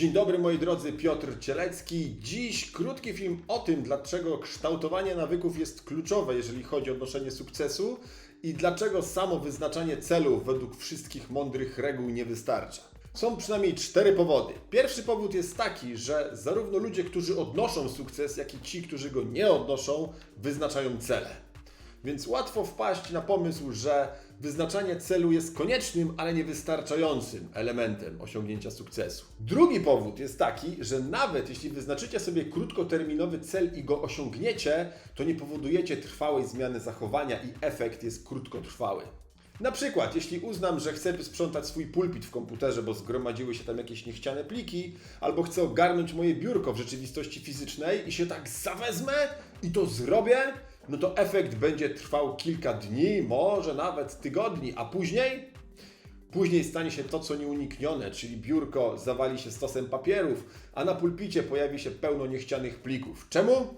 Dzień dobry moi drodzy, Piotr Cielecki. Dziś krótki film o tym, dlaczego kształtowanie nawyków jest kluczowe, jeżeli chodzi o odnoszenie sukcesu i dlaczego samo wyznaczanie celów według wszystkich mądrych reguł nie wystarcza. Są przynajmniej cztery powody. Pierwszy powód jest taki, że zarówno ludzie, którzy odnoszą sukces, jak i ci, którzy go nie odnoszą, wyznaczają cele. Więc łatwo wpaść na pomysł, że wyznaczanie celu jest koniecznym, ale niewystarczającym elementem osiągnięcia sukcesu. Drugi powód jest taki, że nawet jeśli wyznaczycie sobie krótkoterminowy cel i go osiągniecie, to nie powodujecie trwałej zmiany zachowania i efekt jest krótkotrwały. Na przykład, jeśli uznam, że chcę sprzątać swój pulpit w komputerze, bo zgromadziły się tam jakieś niechciane pliki, albo chcę ogarnąć moje biurko w rzeczywistości fizycznej i się tak zawezmę i to zrobię, no to efekt będzie trwał kilka dni, może nawet tygodni, a później Później stanie się to, co nieuniknione, czyli biurko zawali się stosem papierów, a na pulpicie pojawi się pełno niechcianych plików. Czemu?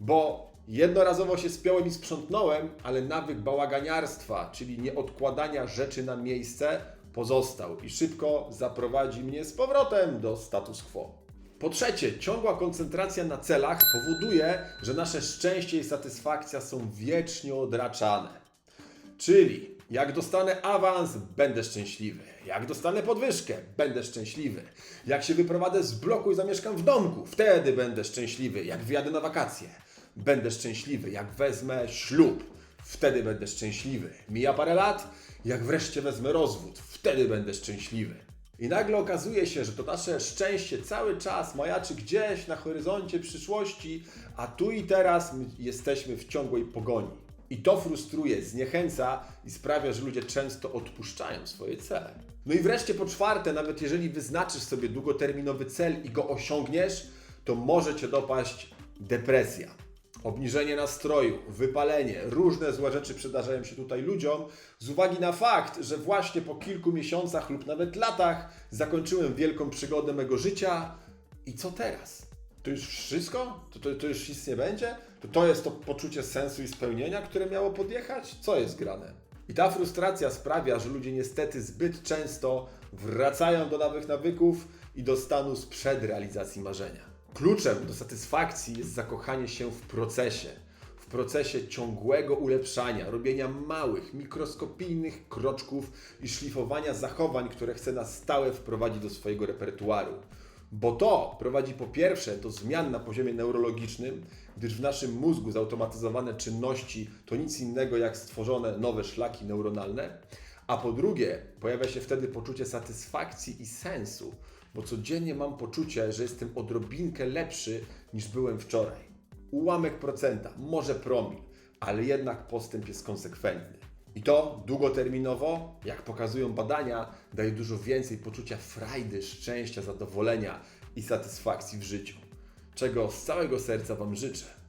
Bo jednorazowo się spiąłem i sprzątnąłem, ale nawyk bałaganiarstwa, czyli nieodkładania rzeczy na miejsce, pozostał i szybko zaprowadzi mnie z powrotem do status quo. Po trzecie, ciągła koncentracja na celach powoduje, że nasze szczęście i satysfakcja są wiecznie odraczane. Czyli jak dostanę awans, będę szczęśliwy. Jak dostanę podwyżkę, będę szczęśliwy. Jak się wyprowadzę z bloku i zamieszkam w domku, wtedy będę szczęśliwy. Jak wyjadę na wakacje, będę szczęśliwy. Jak wezmę ślub, wtedy będę szczęśliwy. Mija parę lat, jak wreszcie wezmę rozwód, wtedy będę szczęśliwy. I nagle okazuje się, że to nasze szczęście cały czas majaczy gdzieś na horyzoncie przyszłości, a tu i teraz my jesteśmy w ciągłej pogoni. I to frustruje, zniechęca i sprawia, że ludzie często odpuszczają swoje cele. No i wreszcie po czwarte, nawet jeżeli wyznaczysz sobie długoterminowy cel i go osiągniesz, to może cię dopaść depresja. Obniżenie nastroju, wypalenie, różne złe rzeczy przydarzają się tutaj ludziom z uwagi na fakt, że właśnie po kilku miesiącach lub nawet latach zakończyłem wielką przygodę mego życia i co teraz? To już wszystko? To, to, to już nic nie będzie? To to jest to poczucie sensu i spełnienia, które miało podjechać? Co jest grane? I ta frustracja sprawia, że ludzie niestety zbyt często wracają do nowych nawyków i do stanu sprzed realizacji marzenia. Kluczem do satysfakcji jest zakochanie się w procesie. W procesie ciągłego ulepszania, robienia małych, mikroskopijnych kroczków i szlifowania zachowań, które chce na stałe wprowadzić do swojego repertuaru. Bo to prowadzi po pierwsze do zmian na poziomie neurologicznym, gdyż w naszym mózgu zautomatyzowane czynności to nic innego jak stworzone nowe szlaki neuronalne, a po drugie pojawia się wtedy poczucie satysfakcji i sensu, bo codziennie mam poczucie, że jestem odrobinkę lepszy niż byłem wczoraj. Ułamek procenta, może promil, ale jednak postęp jest konsekwentny. I to długoterminowo, jak pokazują badania, daje dużo więcej poczucia frajdy, szczęścia, zadowolenia i satysfakcji w życiu. Czego z całego serca Wam życzę.